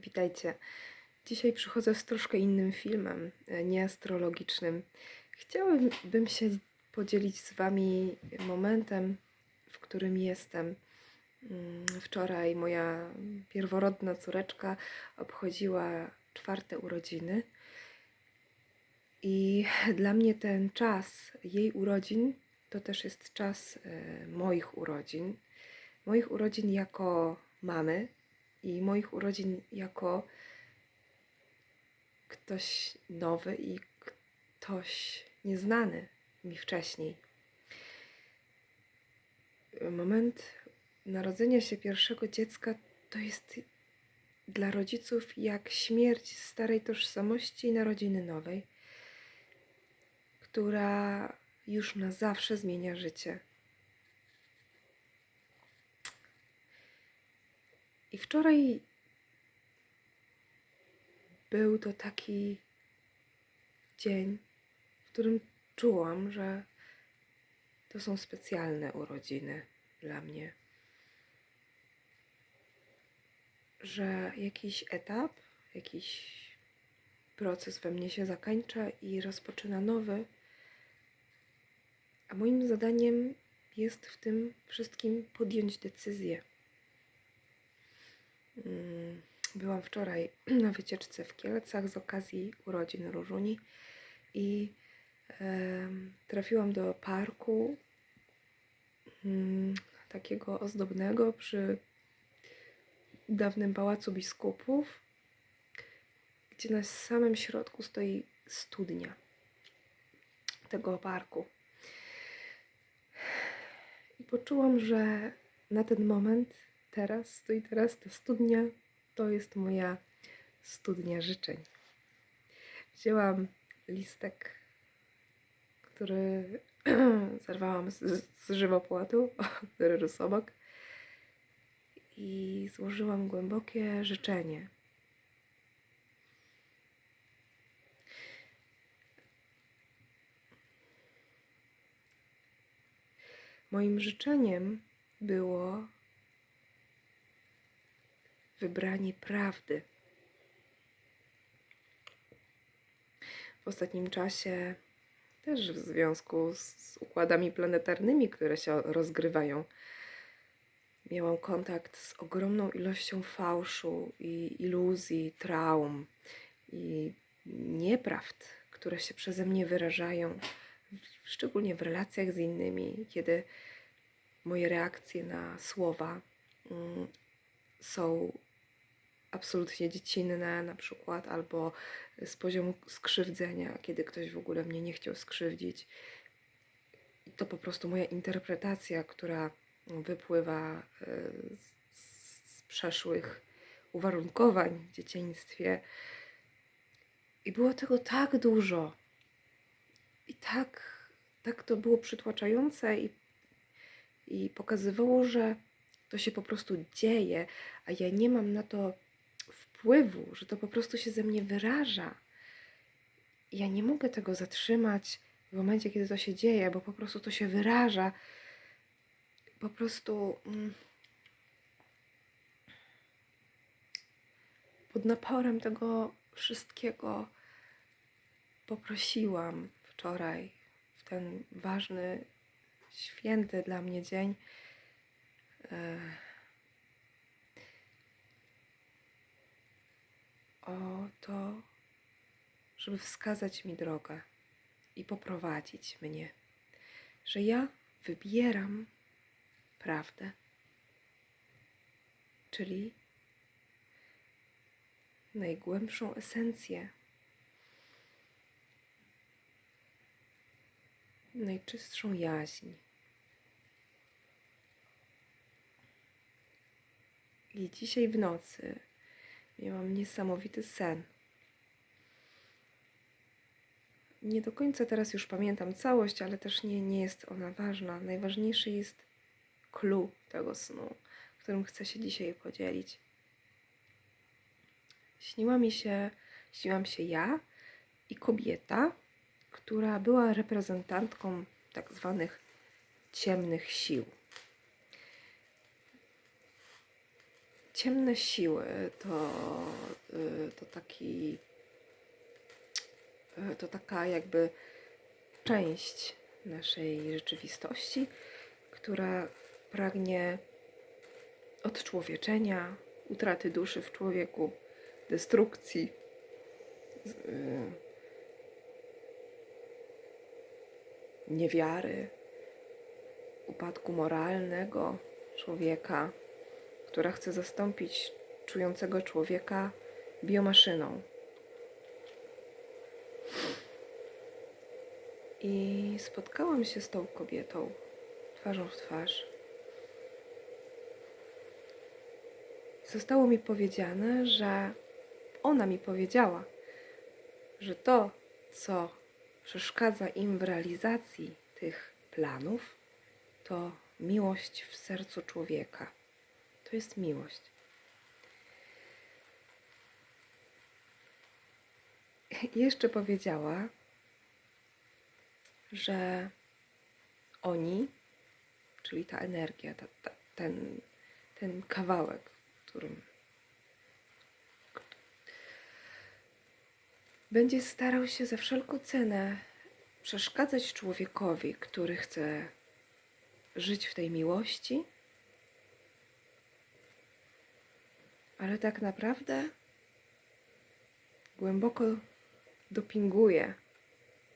Witajcie. Dzisiaj przychodzę z troszkę innym filmem, e, nie astrologicznym. Chciałabym się podzielić z Wami momentem, w którym jestem. Mm, Wczoraj moja pierworodna córeczka obchodziła czwarte urodziny. I dla mnie ten czas jej urodzin to też jest czas e, moich urodzin. Moich urodzin jako mamy i moich urodzin jako ktoś nowy i ktoś nieznany mi wcześniej. Moment narodzenia się pierwszego dziecka to jest dla rodziców jak śmierć starej tożsamości i narodziny nowej, która już na zawsze zmienia życie. I wczoraj był to taki dzień, w którym czułam, że to są specjalne urodziny dla mnie. Że jakiś etap, jakiś proces we mnie się zakończa i rozpoczyna nowy. A moim zadaniem jest w tym wszystkim podjąć decyzję. Mm, Byłam wczoraj na wycieczce w Kielcach z okazji urodzin Różuni i trafiłam do parku mm, takiego ozdobnego przy dawnym pałacu biskupów, gdzie na samym środku stoi studnia tego parku. I poczułam, że na ten moment, teraz, stoi teraz ta studnia, to jest moja studnia życzeń. Wzięłam listek, który zerwałam z, z żywopłotu, który rósł obok i złożyłam głębokie życzenie. Moim życzeniem było wybranie prawdy. W ostatnim czasie, też w związku z, układami planetarnymi, które się rozgrywają, miałam kontakt z ogromną ilością fałszu i iluzji, traum i nieprawd, które się przeze mnie wyrażają, szczególnie w relacjach z innymi, kiedy moje reakcje na słowa mm, są absolutnie dziecinne na przykład, albo z poziomu skrzywdzenia, kiedy ktoś w ogóle mnie nie chciał skrzywdzić. I to po prostu moja interpretacja, która wypływa e, z, z przeszłych uwarunkowań w dzieciństwie. I było tego tak dużo. I tak, tak to było przytłaczające i, i pokazywało, że to się po prostu dzieje, a ja nie mam na to wpływu, że to po prostu się ze mnie wyraża. Ja nie mogę tego zatrzymać w momencie, kiedy to się dzieje, bo po prostu to się wyraża. Po prostu mm, pod naporem tego wszystkiego poprosiłam wczoraj, w ten ważny, święty dla mnie dzień, e, o to, żeby wskazać mi drogę i poprowadzić mnie, że ja wybieram prawdę, czyli najgłębszą esencję, najczystszą jaźń. I dzisiaj w nocy miałam niesamowity sen. Nie do końca teraz już pamiętam całość, ale też nie, nie jest ona ważna. Najważniejszy jest clue tego snu, którym chcę się dzisiaj podzielić. Śniła mi się, śniłam się ja i kobieta, która była reprezentantką tak zwanych ciemnych sił. Ciemne siły to e, to taki e, to taka jakby część naszej rzeczywistości, która pragnie odczłowieczenia, utraty duszy w człowieku, destrukcji, y, niewiary, upadku moralnego człowieka, która chce zastąpić czującego człowieka biomaszyną. I spotkałam się z tą kobietą twarzą w twarz. Zostało mi powiedziane, że ona mi powiedziała, że to, co przeszkadza im w realizacji tych planów, to miłość w sercu człowieka. To jest miłość. I jeszcze powiedziała, że oni, czyli ta energia, ta, ta, ten, ten kawałek, którym będzie starał się za wszelką cenę przeszkadzać człowiekowi, który chce żyć w tej miłości, ale tak naprawdę głęboko dopinguje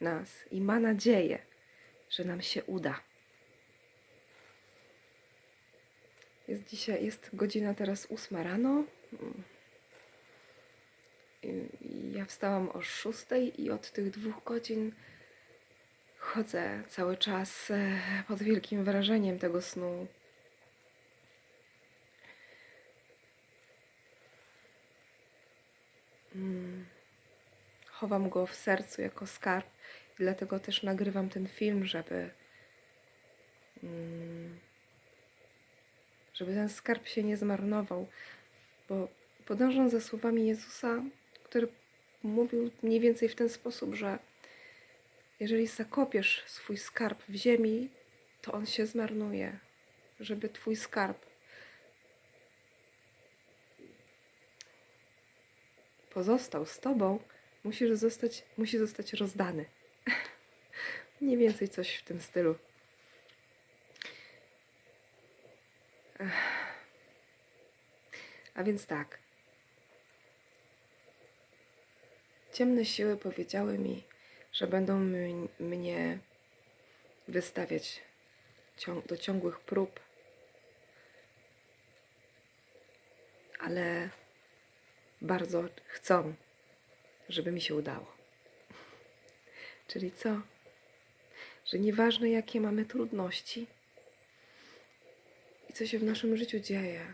nas i ma nadzieję, że nam się uda. Jest dzisiaj, jest godzina teraz ósma rano. Ja wstałam o szóstej i od tych dwóch godzin chodzę cały czas e, pod wielkim wrażeniem tego snu. Chowam go w sercu jako skarb, i dlatego też nagrywam ten film, żeby mm, żeby ten skarb się nie zmarnował, bo podążam za słowami Jezusa, który mówił mniej więcej w ten sposób, że jeżeli zakopiesz swój skarb w ziemi, to on się zmarnuje. Żeby twój skarb pozostał z tobą, musisz zostać, musi zostać rozdany. Mniej więcej coś w tym stylu. A więc tak. Ciemne siły powiedziały mi, że będą mnie wystawiać do ciągłych prób, ale bardzo chcą, żeby mi się udało. Czyli co? Że nieważne jakie mamy trudności i co się w naszym życiu dzieje,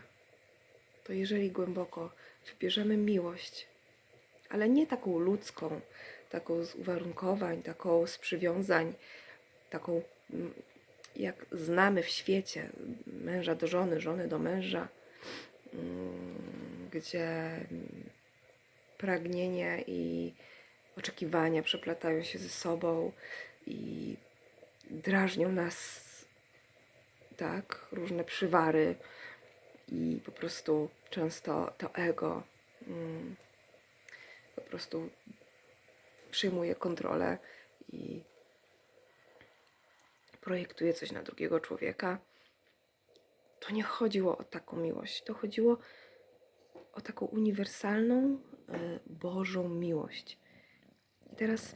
to jeżeli głęboko wybierzemy miłość, ale nie taką ludzką, taką z uwarunkowań, taką z przywiązań, taką mm, jak znamy w świecie, męża do żony, żony do męża, mm, gdzie pragnienie i oczekiwania przeplatają się ze sobą i drażnią nas, tak, różne przywary i po prostu często to ego mm, po prostu przyjmuje kontrolę i projektuje coś na drugiego człowieka. To nie chodziło o taką miłość, to chodziło o taką uniwersalną, e, Bożą miłość. I teraz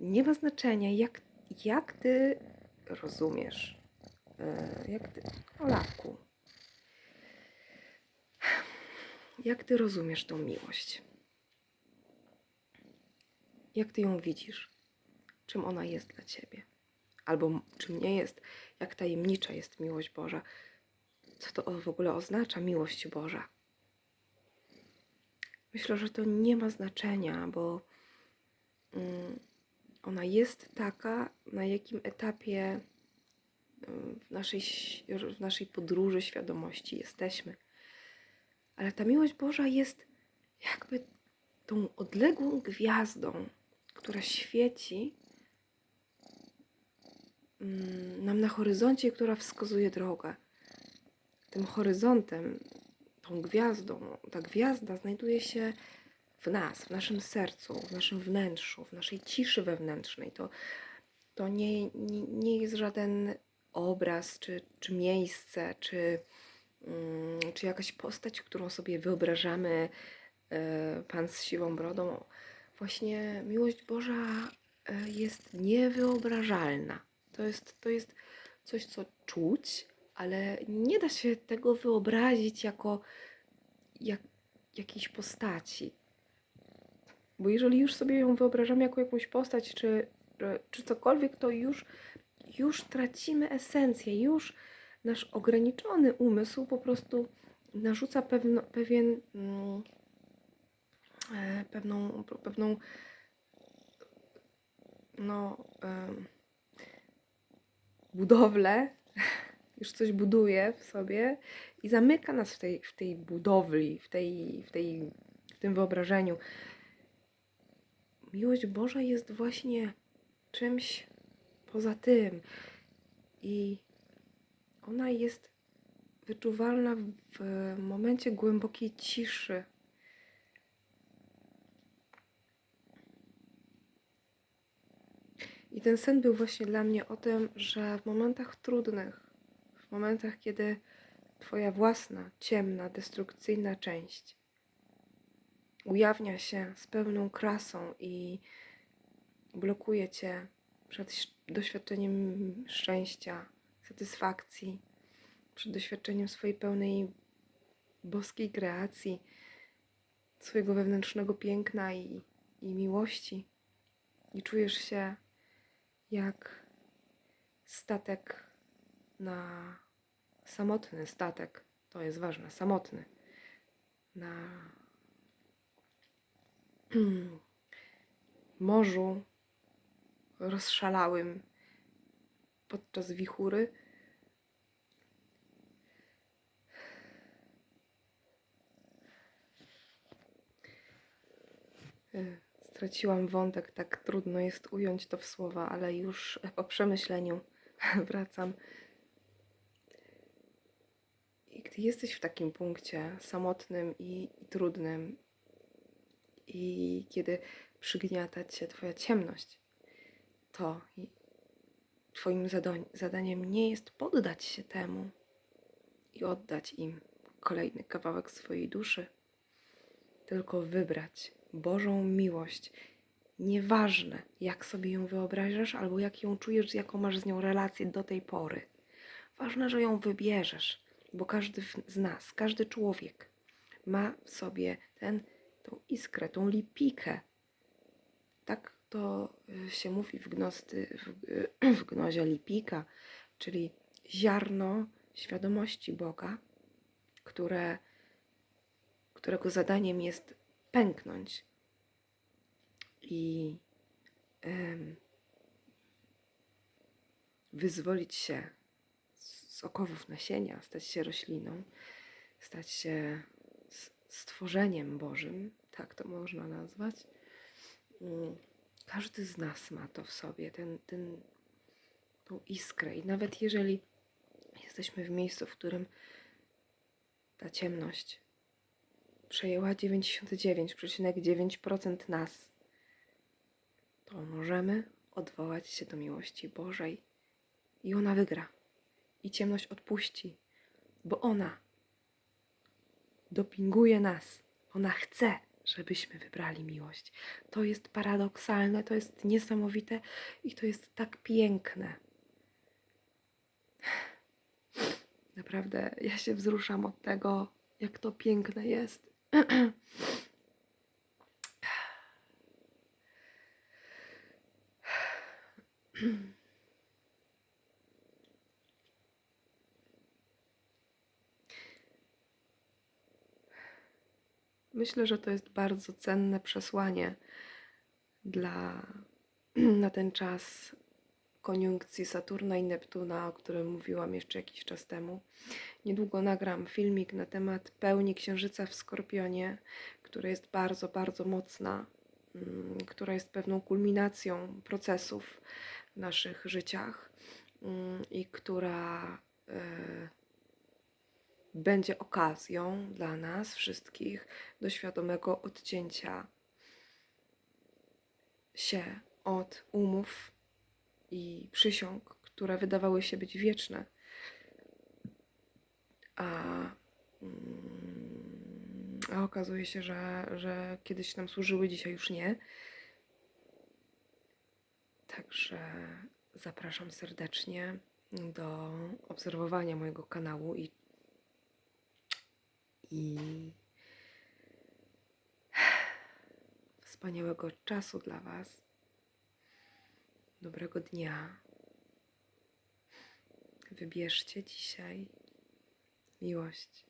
nie ma znaczenia, jak, jak ty rozumiesz, e, jak ty, Olawku, jak ty rozumiesz tą miłość? Jak ty ją widzisz? Czym ona jest dla ciebie? Albo czym nie jest? Jak tajemnicza jest miłość Boża? Co to w ogóle oznacza miłość Boża? Myślę, że to nie ma znaczenia, bo mm, ona jest taka, na jakim etapie mm, w naszej, w naszej podróży świadomości jesteśmy. Ale ta miłość Boża jest jakby tą odległą gwiazdą, która świeci mm, nam na horyzoncie, która wskazuje drogę. Tym horyzontem, tą gwiazdą, ta gwiazda znajduje się w nas, w naszym sercu, w naszym wnętrzu, w naszej ciszy wewnętrznej. To, to nie, nie, nie jest żaden obraz, czy, czy miejsce, czy, mm, czy jakaś postać, którą sobie wyobrażamy, e, Pan z siwą brodą. Właśnie miłość Boża e, jest niewyobrażalna. To jest, to jest coś, co czuć, ale nie da się tego wyobrazić jako jak, jakiejś postaci. Bo jeżeli już sobie ją wyobrażamy jako jakąś postać, czy, czy- czy cokolwiek, to już, już tracimy esencję, już nasz ograniczony umysł po prostu narzuca pewno, pewien, mm, e, pewną, pewną no, budowlę, już coś buduje w sobie i zamyka nas w tej, w tej budowli, w, tej, w, tej, w tym wyobrażeniu. Miłość Boża jest właśnie czymś poza tym i ona jest wyczuwalna w momencie głębokiej ciszy. I ten sen był właśnie dla mnie o tym, że w momentach trudnych, momentach, kiedy Twoja własna, ciemna, destrukcyjna część ujawnia się z pełną krasą i blokuje Cię przed doświadczeniem szczęścia, satysfakcji, przed doświadczeniem swojej pełnej boskiej kreacji, swojego wewnętrznego piękna i, i miłości. I czujesz się jak statek na samotny statek, to jest ważne, samotny, na morzu rozszalałym podczas wichury. Y, Straciłam wątek, tak trudno jest ująć to w słowa, ale już po przemyśleniu wracam. Gdy jesteś w takim punkcie samotnym i, i trudnym, i kiedy przygniata cię Twoja ciemność, to Twoim zadaniem nie jest poddać się temu i oddać im kolejny kawałek swojej duszy, tylko wybrać Bożą miłość. Nieważne, jak sobie ją wyobrażasz, albo jak ją czujesz, jaką masz z nią relację do tej pory. Ważne, że ją wybierzesz, bo każdy z nas, każdy człowiek ma w sobie ten, tą iskrę, tą lipikę. Tak to y, się mówi w, gnosty, w, y, w gnozie lipika, czyli ziarno świadomości Boga, które, którego zadaniem jest pęknąć i wyzwolić się z okowów nasienia, stać się rośliną, stać się stworzeniem Bożym, tak to można nazwać. Mm, Każdy z nas ma to w sobie, ten, ten, tą iskrę. I nawet jeżeli jesteśmy w miejscu, w którym ta ciemność przejęła 99,9% nas, to możemy odwołać się do miłości Bożej i ona wygra. I ciemność odpuści, bo ona dopinguje nas. Ona chce, żebyśmy wybrali miłość. To jest paradoksalne, to jest niesamowite i to jest tak piękne. Naprawdę, ja się wzruszam od tego, jak to piękne jest. Myślę, że to jest bardzo cenne przesłanie dla na ten czas koniunkcji Saturna i Neptuna, o którym mówiłam jeszcze jakiś czas temu. Niedługo nagram filmik na temat pełni Księżyca w Skorpionie, która jest bardzo, bardzo mocna, mm, która jest pewną kulminacją procesów w naszych życiach mm, i która e, będzie okazją dla nas wszystkich do świadomego odcięcia się od umów i przysiąg, które wydawały się być wieczne, a, mm, a okazuje się, że, że kiedyś nam służyły, dzisiaj już nie. Także zapraszam serdecznie do obserwowania mojego kanału i, i wspaniałego czasu dla Was. Dobrego dnia. Wybierzcie dzisiaj miłość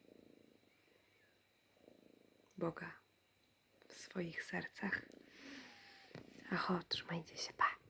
Boga w swoich sercach. Aho, trzymajcie się, pa.